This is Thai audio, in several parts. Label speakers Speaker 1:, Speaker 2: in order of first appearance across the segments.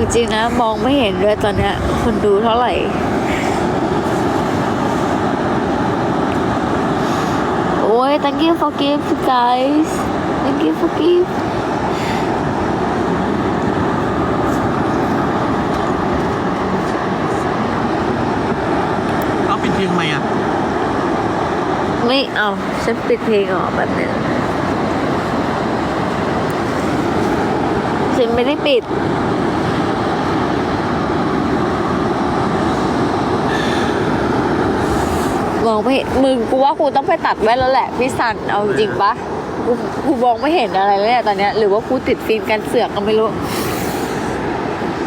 Speaker 1: จริงๆนะ มองไม่เห็นด้วยตอนเนี้ยคนดูเท่าไหร่โอ้ย thank you for gift guys thank you for gift
Speaker 2: เอาปิดเพลงทำไมอะ
Speaker 1: ไม่เอาฉันปิดเพลงออกแบบนึงฉันไม่ได้ปิด มองไม่เห็นมึงกูว่ากูต้องไปตัดแว่นแล้วแหละพี่สันเอาจริงปะกูกูมองไม่เห็นอะไรเลยอะตอนเนี้ยหรือว่ากูติดฟิล์มกันเสือกก็ไม่รู้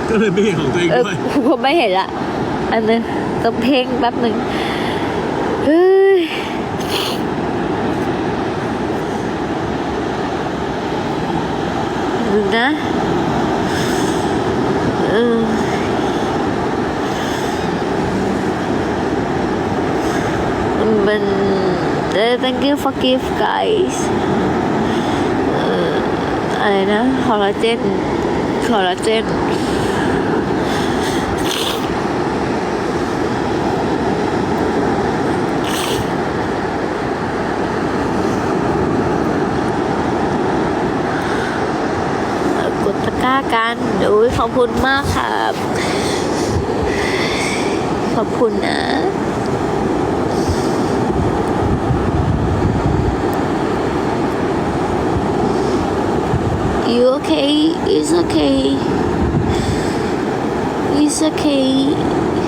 Speaker 2: ก็เลยไม่เห็นของตัวเอง
Speaker 1: เออ
Speaker 2: ด้วย
Speaker 1: กูก็ไม่เห็นละอันนึงต้องเพ่งแป๊บหนึ่งเฮ้ยดูนะเออ มัน thank you for gift guys เอออะไรนะคอลลาเจนคอลลาเจนกดตะก้ากันอุ้ยขอบคุณมากครับ ขอบคุณนะ You okay? It's okay. It's okay.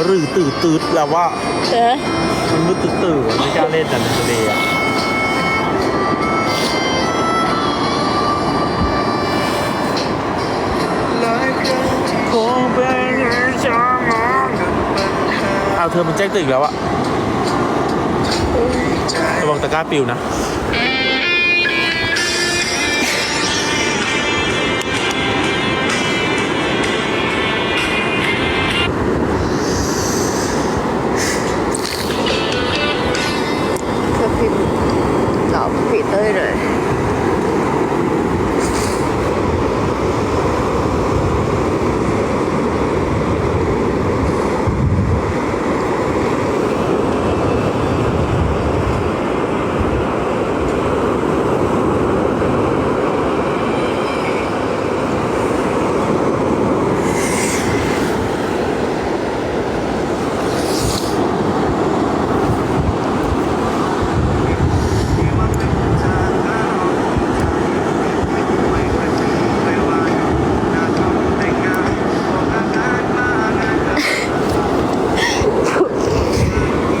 Speaker 3: ว่ารือตื่นตืดแล้วว่า
Speaker 1: เออ
Speaker 3: มันมืดตื่นตื่นไม่กล้าเล่นแต่ในทะเลอะเอาเธอมันแจ้งตื่นแล้วอะระวังตะกร้าปิวนะ
Speaker 1: ตอบพี่เต้ยเลย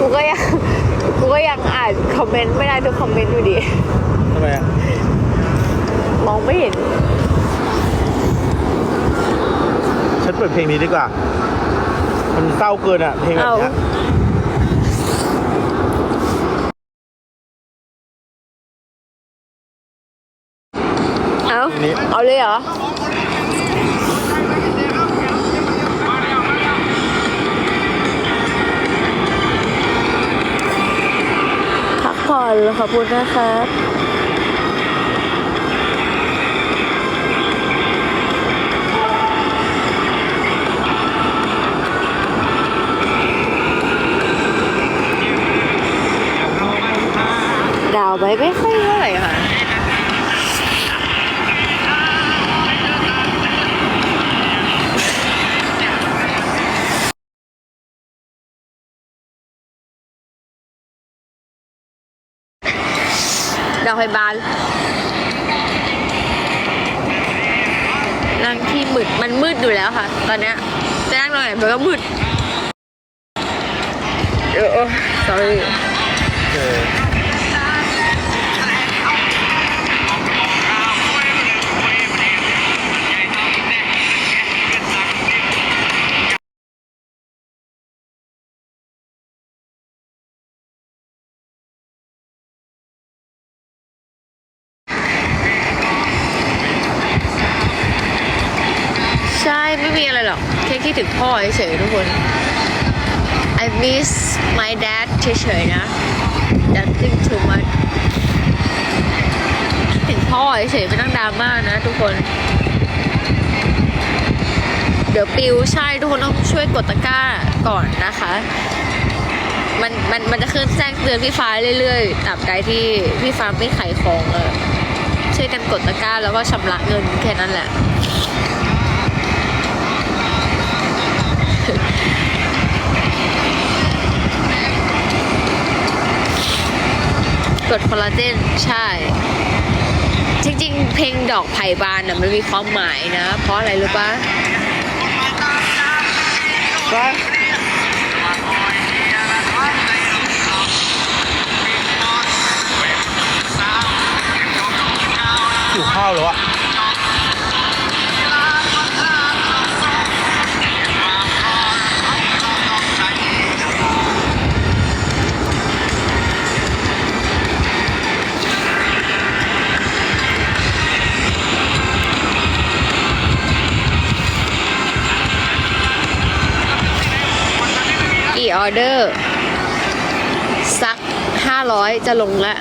Speaker 1: กูก็ยังกูก็ยังอ่านคอมเมนต์ไม่ได้ทุกคอมเมนต์อยู่ดี
Speaker 3: ทำไมอะ
Speaker 1: มองไม่เห็น
Speaker 3: ฉันเปิดเพลงนี้ดี กว่า มันเศร้าเกินอะเพลงแบบ
Speaker 1: เอา
Speaker 3: เนี้ย
Speaker 1: เอาเอาเลยเหรอ พักผ่อนขอบคุณนะครับาวไปไม่ค่อยเท่าไหร่ค่ะดาวไฟบานนั่งที่มืด มันมืดอยู่แล้วค่ะ ตอนเนี้ยจะนั่งตรงไหนมันก็มืด ดถึงพ่อเฉยๆทุกคน I miss my dad เฉยๆนะ nothing too much คิดถึงพ่อเฉยๆไม่ต้องดราม่านะทุกคน เดี๋ยวปิวใช่ทุกคนต้องช่วยกดตะกร้าก่อนนะคะ มันมันมันจะขึ้นแจ้งเตือนพี่ฟ้าเรื่อยๆตาบใดที่พี่ฟ้าไม่ขายของเออช่วยกันกดตะกร้าแล้วก็ชำระเงินแค่นั้นแหละ กดคอลลาเจนใช่ จริงๆ เพลงดอกไผ่บานน่ะมันมีความหมายนะ เพราะอะไรรู้ปะ
Speaker 3: ก็หิวข้าวแล้วอะ
Speaker 1: ออเดอร์สักห้าร้อยจะลงละ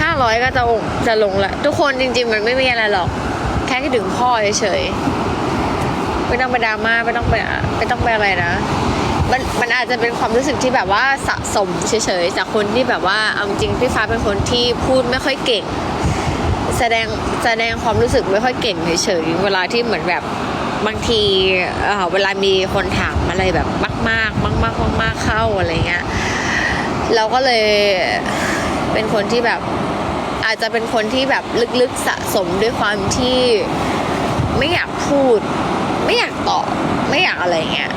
Speaker 1: ห้าร้อยก็จะลงจะลงละทุกคนจริง ๆ มันไม่มีอะไรหรอก แค่คิดถึงพ่อเฉยๆไม่ต้องไปดราม่าไม่ต้องไปไม่ต้องไปอะไรนะมันมันอาจจะเป็นความรู้สึกที่แบบว่าสะสมเฉยๆจากคนที่แบบว่าเอาจริงพี่ฟ้าเป็นคนที่พูดไม่ค่อยเก่ง แสดงแสดงความรู้สึกไม่ค่อยเก่งเฉยๆเวลาที่เหมือนแบบบางทีเเวลามีคนถามอะไรแบบมาก ๆ มากๆมากๆเข้าอะไรเงี้ยเราก็เลยเป็นคนที่แบบอาจจะเป็นคนที่แบบลึกๆสะสมด้วยความที่ไม่อยากพูด ไม่อยากตอบไม่อยากอะไรเงี้ย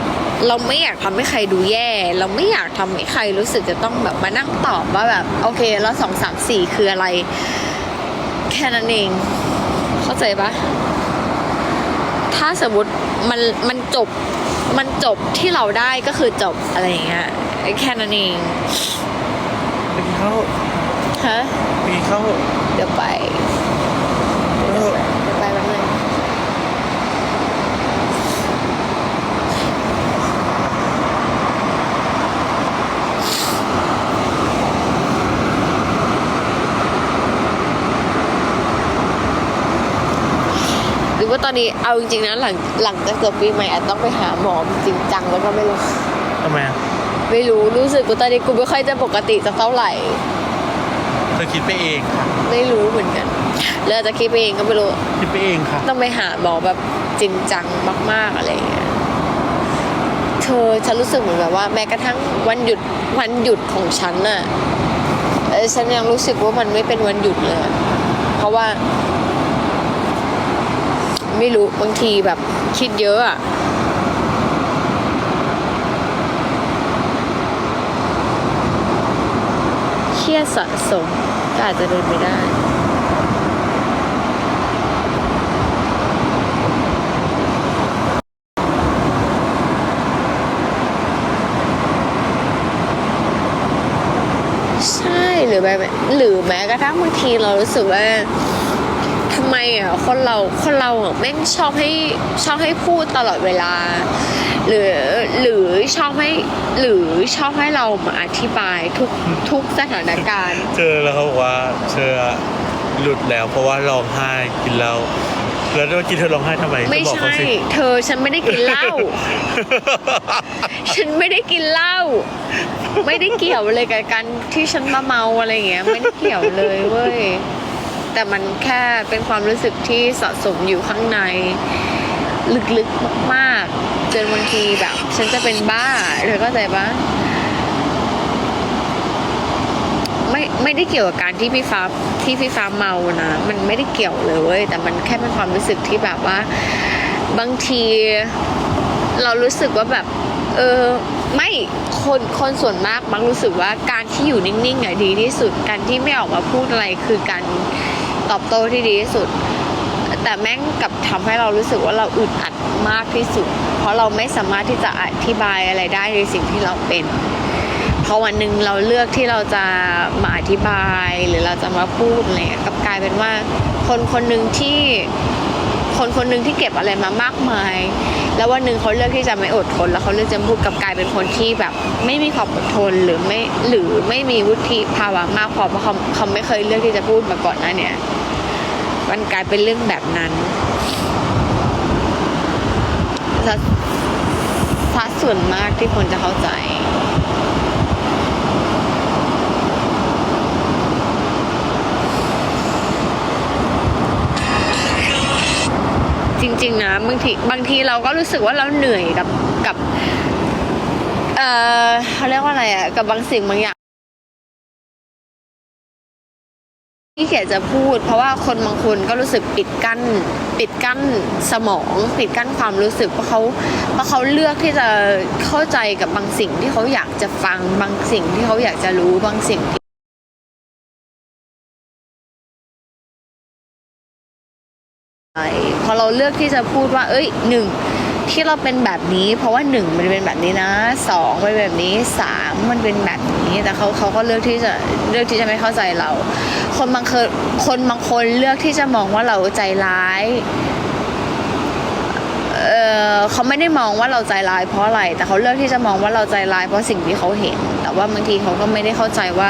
Speaker 1: เราไม่อยากทำให้ใครดูแย่ เราไม่อยากทำให้ใครรู้สึกจะต้องแบบมานั่งตอบว่าแบบโอเคแล้วสองสามสี่คืออะไร แค่นั้นเอง เข้าใจปะถ้าสมมติมันมันจบมันจบที่เราได้ก็คือจบอะไรอย่างเงี้ยแค่นั้นเอง
Speaker 3: ไปกินข้าว
Speaker 1: ฮะ
Speaker 3: ไปกินข้าว
Speaker 1: เดี๋ยวไป
Speaker 3: เออ
Speaker 1: เดี๋ยวไปแป๊บนึงหรื อว่าตอนนี้เอาจริงๆนะหลังหลังจากจบปีใหม่อาจต้องไปหาหมอจริงจังแล้วก็ไม่รู้
Speaker 3: ทำไมอะ
Speaker 1: ไม่รู้รู้สึกว่าตอนนี้กูไม่ค่อยจะปกติสักเท่าไหร่
Speaker 3: เธอคิดไปเองค่ะ
Speaker 1: ไม่รู้เหมือนกันแล้วอาจจะคิดไปเองก็ไม่รู้
Speaker 3: คิดไปเองค่ะ
Speaker 1: ต้องไปหาหมอแบบจริงจังมาก ๆอะไรอย่างเงี้ย เธอฉันรู้สึกเหมือนแบบว่า แม้กระทั่งวันหยุดวันหยุดของฉันน่ะเออฉันยังรู้สึกว่ามันไม่เป็นวันหยุดเลยเพราะว่า ไม่รู้บางทีแบบคิดเยอะอะเครียดสะสมก็อาจจะเดินไม่ได้ใช่หรือแบบหรือแม้กระทั่งบางทีเรารู้สึกว่าำไมอะคนเราคนเราอะแม่งชอบให้ชอบให้พูดตลอดเวลา หรือหรือชอบให้หรือชอบให้เรามาอธิบายทุกทุกสถานการณ์
Speaker 3: เจอแล้วเขาบอกว่าเธอหลุดแล้วเพราะว่าร้องไห้กินเหล้าแล้วเมื่อกี้เธอร้องไห้ทำไม
Speaker 1: ไม่
Speaker 3: เธอบอก
Speaker 1: ใช่
Speaker 3: เขาสิ
Speaker 1: เธอฉันไม่ได้กินเหล้าฉันไม่ได้กินเหล้าไม่ได้เกี่ยวเลยกับการที่ฉันมาเมาอะไรอย่างเงี้ยไม่ได้เกี่ยวเลยเว้ย แต่มันแค่เป็นความรู้สึกที่สะสมอยู่ข้างใน ลึกๆมากๆจนบางทีแบบ ฉันจะเป็นบ้าเธอเข้าใจปะไม่ไม่ได้เกี่ยวกับการที่พี่ฟ้าที่พี่ฟ้าเมานะมันไม่ได้เกี่ยวเลยเว้ยแต่มันแค่เป็นความรู้สึกที่แบบว่า บางทีเรารู้สึกว่าแบบ เออไม่คนคนส่วนมากมักรู้สึกว่าการที่อยู่นิ่งๆอะดีที่สุดการที่ไม่ออกมาพูดอะไรคือการ ตอบโต้ที่ดีที่สุด แต่แม่งกับทำให้เรารู้สึกว่าเราอึดอัดมากที่สุด เพราะเราไม่สามารถที่จะอธิบายอะไรได้ในสิ่งที่เราเป็นพอวันหนึ่งเราเลือกที่เราจะมาอธิบายหรือเราจะมาพูดอะไรก็กลายเป็นว่าคนคนหนึ่งที่ คนคนหนึ่งที่เก็บอะไรมามากมาย แล้ววันหนึ่งเขาเลือกที่จะไม่อดทน แล้วเขาเลือกจะพูดกับกลายเป็นคนที่แบบไม่มีความอดทนหรือไม่หรือไม่มีวุฒิภาวะมากพอเพราะเขาเขาไม่เคยเลือกที่จะพูดมาก่อนน้าเนี่ยมันกลายเป็นเรื่องแบบนั้นซะส่วนมากที่คนจะเข้าใจ จริง ๆ นะบางทีบางทีเราก็รู้สึกว่าเราเหนื่อยกับกับ เออเขาเรียกว่าอะไรอะกับบางสิ่งบางอย่างที่เขียนจะพูด เพราะว่าคนบางคนก็รู้สึกปิดกั้น ปิดกั้นสมอง ปิดกั้นความรู้สึกเพราะเขาเพราะเขาเลือกที่จะเข้าใจกับบางสิ่งที่เขาอยากจะฟังบางสิ่งที่เขาอยากจะรู้บางสิ่งที่ พอเราเลือกที่จะพูดว่า เอ้ยหนึ่งที่เราเป็นแบบนี้ เพราะว่าหนึ่งมันเป็นแบบนี้นะสองมันเป็นแบบนี้สามมันเป็นแบบนี้แต่เขาเขาก็เลือกที่จะเลือกที่จะไม่เข้าใจเรา คนบางคนคนบางคนเลือกที่จะมองว่าเราใจร้ายเออเขาไม่ได้มองว่าเราใจร้ายเพราะอะไร แต่เขาเลือกที่จะมองว่าเราใจร้ายเพราะสิ่งที่เขาเห็น แต่ว่าบางทีเขาก็ไม่ได้เข้าใจว่า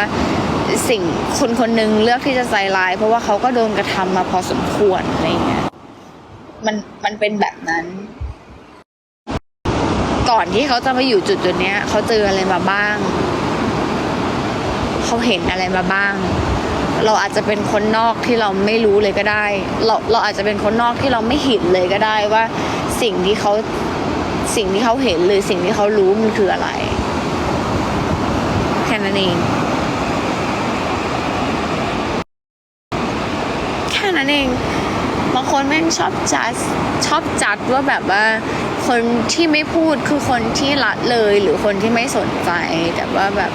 Speaker 1: สิ่งคนคนหนึ่งเลือกที่จะใจร้าย เพราะว่าเขาก็โดนกระทำมาพอสมควรอะไรอย่างเงี้ย มันมันเป็นแบบนั้น ก่อนที่เขาจะมาอยู่จุดจุดเนี้ยเขาเจออะไรมาบ้าง เขาเห็นอะไรมาบ้าง เราอาจจะเป็นคนนอกที่เราไม่รู้เลยก็ได้ เราเราอาจจะเป็นคนนอกที่เราไม่เห็นเลยก็ได้ว่า สิ่งที่เขาสิ่งที่เขาเห็นหรือสิ่งที่เขารู้มันคืออะไรแค่นั้นเองแค่นั้นเอง คนแม่งชอบจัดชอบจัดว่าแบบว่า คนที่ไม่พูดคือคนที่ละเลยหรือคนที่ไม่สนใจ แต่ว่าแบบ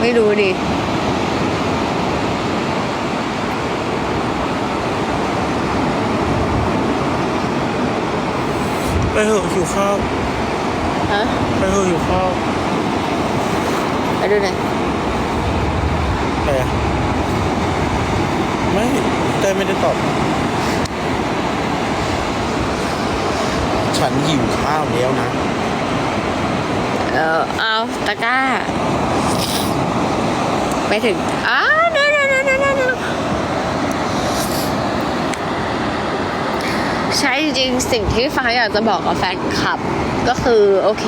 Speaker 1: ไม่รู้ดิ
Speaker 3: ไปเถอะหิวข้าว
Speaker 1: ฮะ
Speaker 3: ไปเถอะหิวข้าว
Speaker 1: ไปดูหน่อย
Speaker 3: ไปอะไม่แต่ไม่ได้ตอบ ฉันหิวข้าวแล้วนะ
Speaker 1: เออเอาตะกร้า ไปถึงอ้าวเดี๋ยวเดี๋ยวเดี๋ยวเดี๋ยวใช่จริงสิ่งที่ฟ้าอยากจะบอกกับแฟนคลับ ก็คือโอเค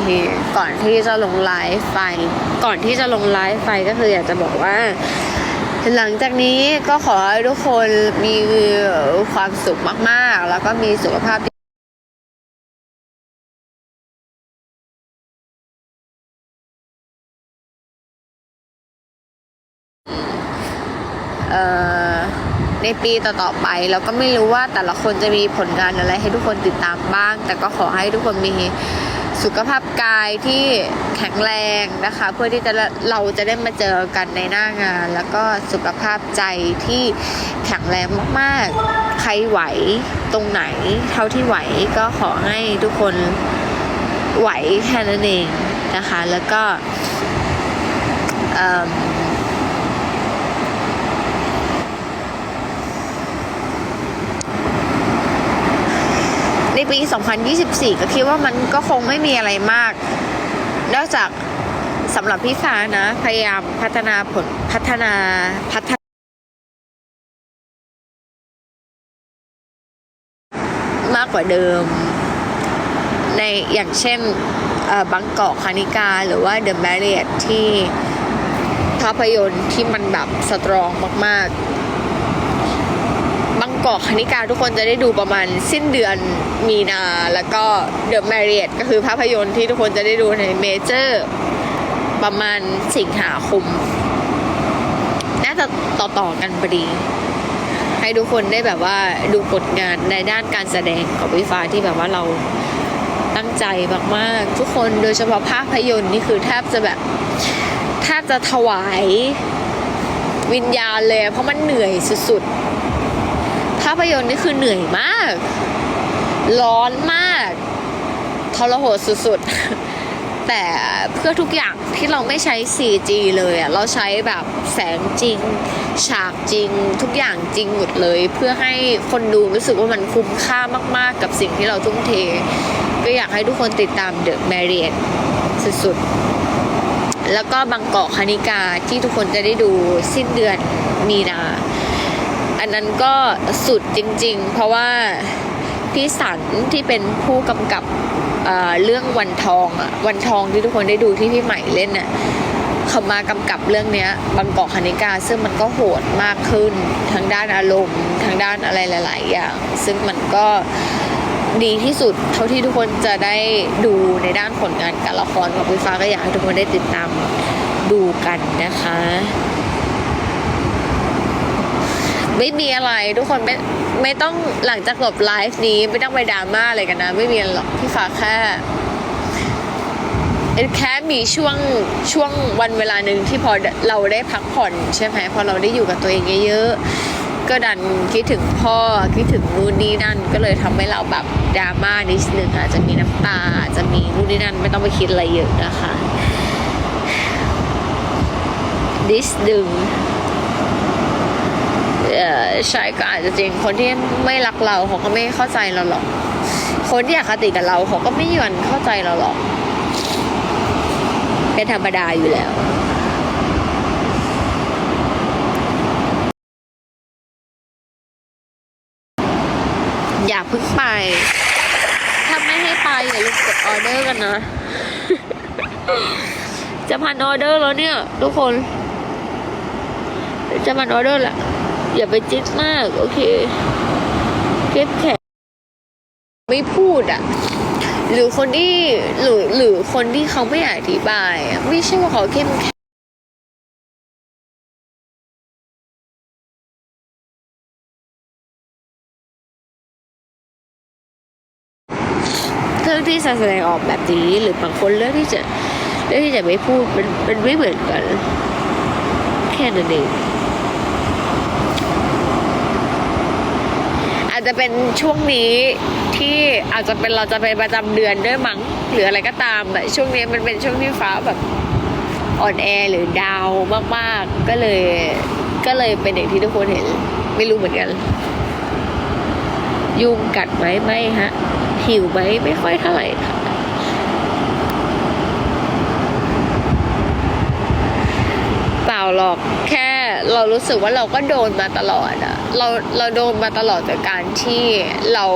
Speaker 1: ก่อนที่จะลงไลฟ์ไป ก่อนที่จะลงไลฟ์ไปก็คืออยากจะบอกว่าหลังจากนี้ก็ขอให้ทุกคนมีความสุขมาก ๆ แล้วก็มีสุขภาพที่ เอ่อ ในปีต่อๆไปเราก็ไม่รู้ว่าแต่ละคนจะมีผลงานอะไรให้ทุกคนติดตามบ้าง แต่ก็ขอให้ทุกคนมีสุขภาพกายที่แข็งแรงนะคะ เพื่อที่จะเราจะได้มาเจอกันในหน้างาน แล้วก็สุขภาพใจที่แข็งแรงมากๆ ใครไหวตรงไหน เท่าที่ไหวก็ขอให้ทุกคนไหวแค่นั้นเองนะคะ แล้วก็เอิ่ม ใน ปี 2024 ก็คิดว่ามันก็คงไม่มีอะไรมาก นอกจากสำหรับพี่ฟ้านะ พยายามพัฒนาผลพัฒนาพัฒนา มากกว่าเดิม ในอย่างเช่นบางกอกคานิกา หรือว่าเดอะแมรี่ที่ภาพยนตร์ที่มันแบบสตรองมาก ๆ กอกคณิกาทุกคนจะได้ดูประมาณสิ้นเดือนมีนา แล้วก็ The m a r r i o t ก็คือภาพยนตร์ที่ทุกคนจะได้ดูในเมเจอร์ประมาณสิงหาคม น่าจะต่อๆกันพอดี ให้ทุกคนได้แบบว่าดูผลงานในด้านการแสดงของวิฟ้าที่แบบว่าเราตั้งใจมากๆ ทุกคนโดยเฉพาะภาพยนตร์นี่คือแทบจะแบบแทบจะถวายวิญญาณเลย เพราะมันเหนื่อยสุดๆ ภาพยนตร์นี่คือเหนื่อยมาก ร้อนมากทรหดสุดๆ แต่เพื่อทุกอย่างที่เราไม่ใช้ 4G เลยอะเราใช้แบบแสงจริง ฉากจริง ทุกอย่างจริงหมดเลย เพื่อให้คนดูรู้สึกว่ามันคุ้มค่ามากๆ กับสิ่งที่เราทุ่มเท ก็อยากให้ทุกคนติดตาม The Marriott สุดๆ แล้วก็บางกอกคณิกาที่ทุกคนจะได้ดูสิ้นเดือนมีนา นั้นก็สุดจริง ๆ เพราะว่าพี่สันที่เป็นผู้กำกับเรื่องวันทองอะวันทองที่ทุกคนได้ดูที่พี่ใหม่เล่นน่ะเขามากำกับเรื่องเนี้ยบางกอกคณิกา ซึ่งมันก็โหดมากขึ้นทางด้านอารมณ์ทางด้านอะไรหลาย ๆ อย่าง ซึ่งมันก็ดีที่สุดเท่าที่ทุกคนจะได้ดูในด้านผลงานการละครของพี่ฟ้าก็อยากให้ทุกคนได้ติดตามดูกันนะคะ ไม่มีอะไรทุกคนไม่ไม่ต้องหลังจากจบไลฟ์นี้ไม่ต้องไปดราม่าอะไรกันนะ ไม่มีอะไรหรอกพี่ฟ้าแค่แค่มีช่วงช่วงวันเวลาหนึ่งที่พอเราได้พักผ่อนใช่ไหมพอเราได้อยู่กับตัวเองเยอะๆก็ดันคิดถึงพ่อคิดถึงนู่นนี่นั่น ก็เลยทำให้เราแบบดราม่านิดนึงอาจจะมีน้ำตาอาจจะมีนู่นนี่นั่น ไม่ต้องไปคิดอะไรเยอะนะคะดิสดึง ใช่ก็อาจจะจริงคนที่ไม่รักเราเขาก็ไม่เข้าใจเราหรอก คนที่อคติกับเราเขาก็ไม่ยอนเข้าใจเราหรอก เป็นธรรมดาอยู่แล้วอย่าพึ่งไป ถ้าไม่ให้ไปอย่าลืมกดออเดอร์กันนะ จะพันออเดอร์แล้วเนี่ย ทุกคน จะมันออเดอร์แหละ อย่าไปจิ๊ดมาก โอเคเก็บแขนไม่พูดอะหรือคนที่หรือหรือคนที่เขาไม่อยากอธิบายไม่ใช่ว่าเขาเข้มแข็งเรื่องที่แสดงออกแบบนี้หรือบางคนเรื่องที่จะเรื่องที่จะไม่พูดมันมันไม่เหมือนกัน แค่นั้นเอง จจะเป็นช่วงนี้ที่อาจจะเป็นเราจะไปประจำเดือนด้วยมั้งหรืออะไรก็ตามแบบช่วงนี้มันเป็นช่วงที่ฟ้าแบบอ่อนแอหรือดาวมากๆ ก็เลยก็เลยเป็นอย่างที่ทุกคนเห็น ไม่รู้เหมือนกัน ยุงกัดไหมไม่ฮะ หิวไหมไม่ค่อยเท่าไหร่ค่ะเปล่าหรอกแค่ เรารู้สึกว่าเราก็โดนมาตลอดอะเราเราโดนมาตลอดจากการที่เรา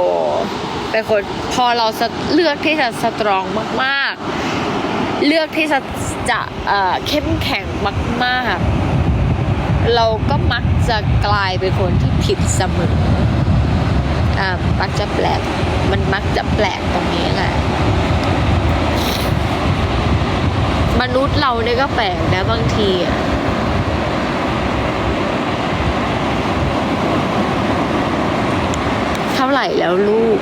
Speaker 1: เป็นคนพอเราเลือกที่จะสตรองมากๆ เลือกที่จะจะเข้มแข็งมากๆ เราก็มักจะกลายเป็นคนที่ผิดเสมออ่ามักจะแปลกมันมักจะแปลกตรงนี้แหละมนุษย์เราเนี่ยก็แปลกนะบางทีอะเท่าไหร่แล้วลูก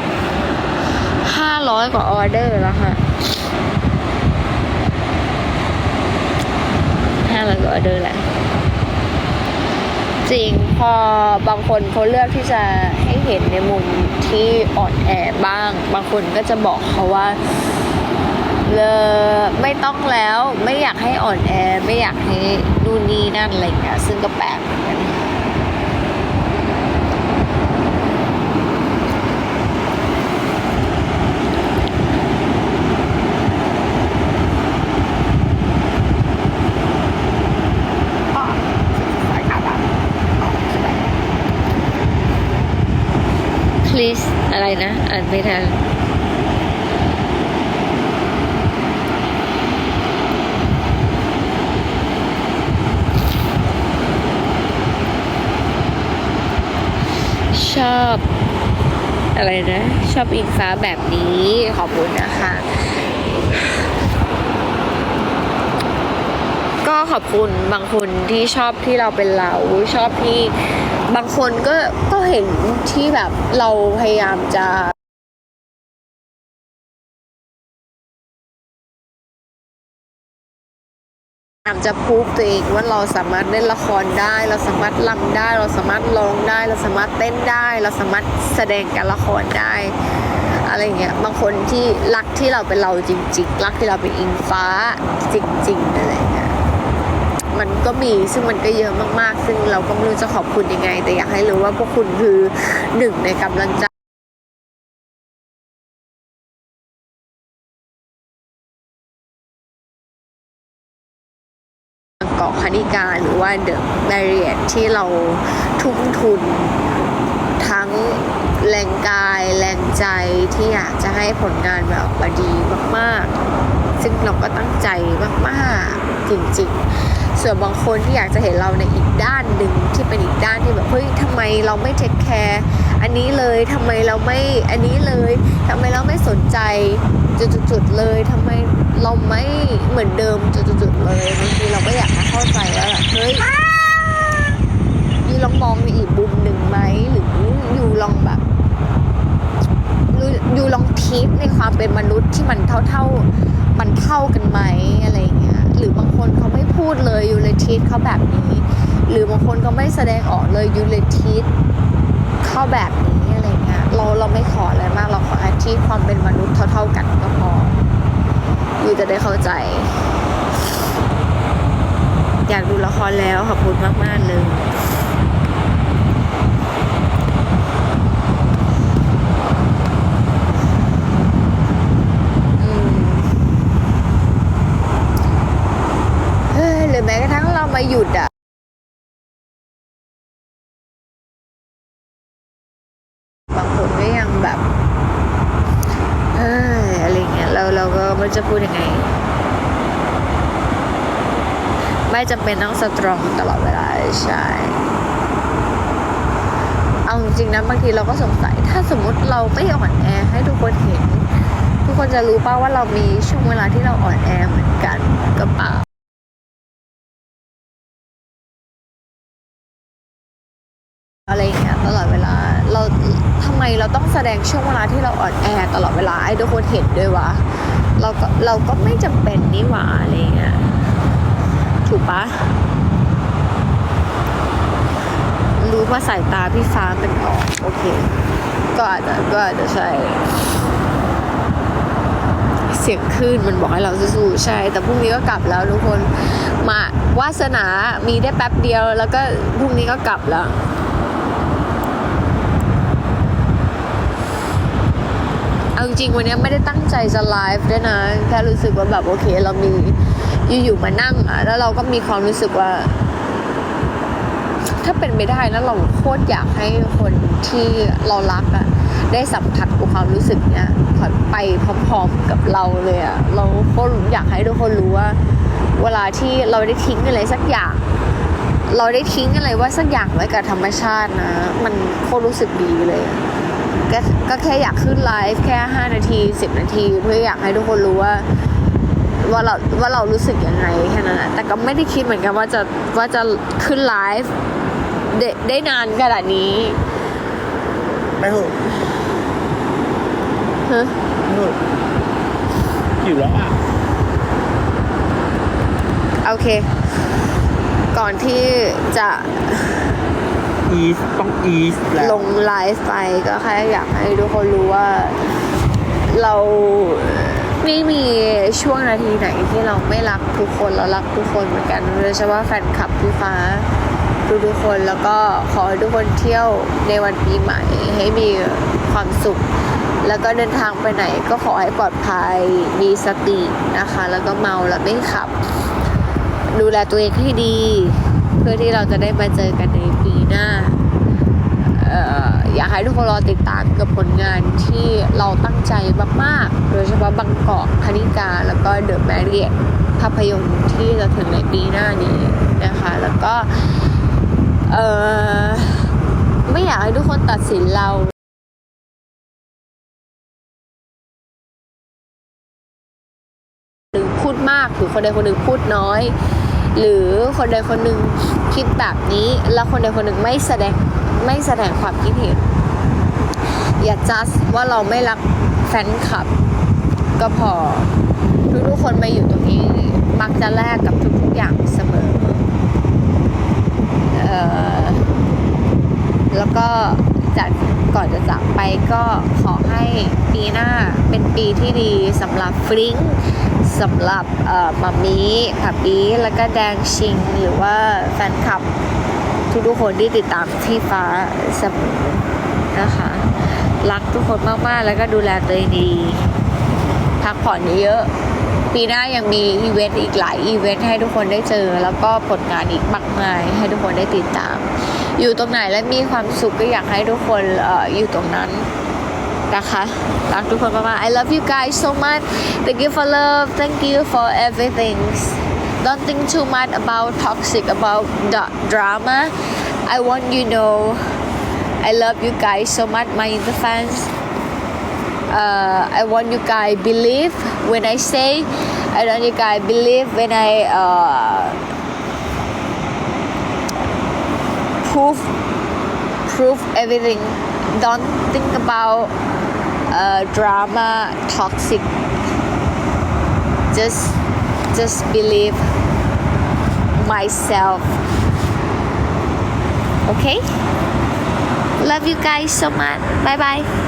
Speaker 1: ห้าร้อยกว่าออเดอร์แล้วค่ะห้าร้อยกว่าออเดอร์แหละจริงพอบางคนเขาเลือกที่จะให้เห็นในมุมที่อ่อนแอบ้าง บางคนก็จะบอกเขาว่าเลอไม่ต้องแล้วไม่อยากให้อ่อนแอ ไม่อยากให้นู่นนี่นั่นอะไรเงี้ยซึ่งก็แปลกเหมือนกัน please อะไรนะ อ่านไม่ทันชอบอะไรนะ ชอบอิงฟ้าแบบนี้ขอบคุณนะคะ ก็ขอบคุณบางคนที่ชอบที่เราเป็นเราชอบที่ บางคนก็ก็เห็นที่แบบเราพยายามจะพยายามจะพูดตัวเองว่าเราสามารถเล่นละครได้ เราสามารถรำได้ เราสามารถร้องได้ เราสามารถเต้นได้ เราสามารถแสดงการละครได้ อะไรเงี้ยบางคนที่รักที่เราเป็นเราจริง ๆ รักที่เราเป็นอิงฟ้าจริงๆอะไรเงี้ย มันก็มีซึ่งมันก็เยอะมากๆ ซึ่งเราก็ไม่รู้จะขอบคุณยังไง แต่อยากให้รู้ว่าพวกคุณคือหนึ่งในกำลังใจเกาะคณิกาหรือว่าเดอะแบร i ยที่เราทุ่มทุนทั้งแรงกายแรงใจที่อยากจะให้ผลงานแบบออกมาดีมาก ๆ ซึ่งเราก็ตั้งใจมากๆจริงๆ ส่วนบางคนที่อยากจะเห็นเราในอีกด้านหนึ่งที่เป็นอีกด้านที่แบบเฮ้ยทำไมเราไม่เทคแคร์อันนี้เลยทำไมเราไม่อันนี้เลยทำไมเราไม่สนใจจุดๆเลยทำไมเราไม่เหมือนเดิมจุดๆเลยบางทีเราก็อยากจะเข้าใจว่าแบบเฮ้ยยูลองมองในอีกมุมหนึ่งไหมหรือยูลองแบบอยูลองทีสในความเป็นมนุษย์ที่มันเท่าเท่าๆ มันเท่ากันไหมอะไรเงี้ยหรือบางคนเขาไม่พูดเลยยูเลทีสเขาแบบนี้ หรือบางคนเขาไม่แสดงออกเลยยูเลทีสเขาแบบนี้อะไรเงี้ยเราเราไม่ขออะไรมากเราขออาที่ความเป็นมนุษย์เท่า ๆกันก็พอยูจะได้เข้าใจ อยากดูละครแล้วขอบคุณมากๆเลย อืมเฮ้ยหรือแม้ก ระทั่งเรามาหยุดอะบางคนก็ยังแบบเฮ้ยอะไรเงี้ยเราเราก็ไมันจะพูดยังไง ไม่จำเป็นต้องสตรองตลอดเวลาใช่เอาจริงๆนะบางทีเราก็สงสัย ถ้าสมมติเราไม่อ่อนแอให้ทุกคนเห็น ทุกคนจะรู้ป่าว่าเรามีช่วงเวลาที่เราอ่อนแอเหมือนกันก็เปล่า อะไรอย่างเงี้ยตลอดเวลาเราทำไมเราต้องแสดงช่วงเวลาที่เราอ่อนแอตลอดเวลาให้ทุกคนเห็นด้วยวะเราก็เราก็ไม่จำเป็นนี่หว่าอะไรเงี้ยถูกปะรู้ว่าสายตาพี่ฟ้าเป็นออกโอเค ก็อาจจะก็อาจจะใช่เสียงคลื่นมันบอกให้เราสู้ๆใช่ แต่พรุ่งนี้ก็กลับแล้วทุกคนมาวาสนามีได้แป๊บเดียว แล้วก็พรุ่งนี้ก็กลับแล้ว เอาจริงวันนี้ไม่ได้ตั้งใจจะไลฟ์ด้วยนะแค่รู้สึกว่าแบบโอเค เรามีอยู่ๆมานั่งอะแล้วเราก็มีความรู้สึกว่า ถ้าเป็นไม่ได้แล้วเราโคตรอยากให้คนที่เรารักอะได้สัมผัสกับความรู้สึกเนี้ยไปพร้อมๆกับเราเลยอะเราโคตรอยากให้ทุกคนรู้ว่า เวลาที่เราได้ทิ้งอะไรสักอย่าง เราได้ทิ้งอะไรว่าสักอย่างไว้กับธรรมชาตินะ มันโคตรรู้สึกดีเลย ก็ก็แค่อยากขึ้นไลฟ์แค่ 5 นาที 10 นาที เพื่ออยากให้ทุกคนรู้ว่าว่าเราว่าเรารู้สึกยังไงแค่นั้นอะแต่ก็ไม่ได้คิดเหมือนกันว่าจะว่าจะขึ้นไลฟ์ได้ได้นานขนาดนี้
Speaker 2: ไปเถอะ
Speaker 1: ฮะ
Speaker 2: ไปเถอะหิวแล้วอะ
Speaker 1: โอเค ก่อนที่จะ
Speaker 2: อีสต้องอีสแล้ว
Speaker 1: ลงไลฟ์ไปก็แค่อยากให้ทุกคนรู้ว่าเราไม่มีช่วงนาทีไหนที่เราไม่รักทุกคนเรารักทุกคนเหมือนกันโดยเฉพาะแฟนคลับพี่ฟ้าทุกทุกๆคนแล้วก็ขอให้ทุกคนเที่ยวในวันปีใหม่ ให้มีความสุข แล้วก็เดินทางไปไหนก็ขอให้ปลอดภัยมีสตินะคะ แล้วก็เมาแล้วไม่ขับ ดูแลตัวเองให้ดี เพื่อที่เราจะได้มาเจอกันใน น้าอยากให้ทุกคนรอติดตามกับผลงานที่เราตั้งใจมากๆ โดยเฉพาะบางกอกคณิกา แล้วก็เดอะแมรี่ภาพยนตร์ที่จะถึงในปีหน้านี้นะคะ แล้วก็ไม่อยากให้ทุกคนตัดสินเราหนึ่งพูดมากหรือคนใดคนหนึ่งพูดน้อย หรือคนใดคนหนึ่งคิดแบบนี้ แล้วคนใดคนหนึ่งไม่แสดงไม่แสดงความคิดเห็น อย่าจัดว่าเราไม่รักแฟนคลับ ก็พอ ทุกๆคนมาอยู่ตรงนี้ มักจะแลกกับทุกๆอย่างเสมอ เออแล้วก็ จากก่อนจะจากไปก็ขอให้ปีหน้าเป็นปีที่ดีสำหรับฟริ้งสำหรับเอ่อมามีผับปีแล้วก็แดงชิง หรือว่าแฟนคลับทุกๆคนที่ติดตามที่ฟ้าเสมอนะคะ รักทุกคนมากๆ แล้วก็ดูแลตัวเองดีพักผ่อนเยอะๆปีหน้ายังมีอีเวนต์อีกหลายอีเวนต์ให้ทุกคนได้เจอ แล้วก็ผลงานอีกมากมายให้ทุกคนได้ติดตาม อยู่ตรงไหนและมีความสุขก็อยากให้ทุกคนอออยู่ตรงนั้นนะคะรักทุกคนมากๆ I love you guys so much thank you for love thank you for everything don't think too much about toxic about the drama I want you know I love you guys so much my Inter fans uh, I want you guys believe when I say I want you guys believe when I uh, prove prove everything. Don't think about uh, drama toxic. Just just believe myself. Okay? Love you guys so much. Bye bye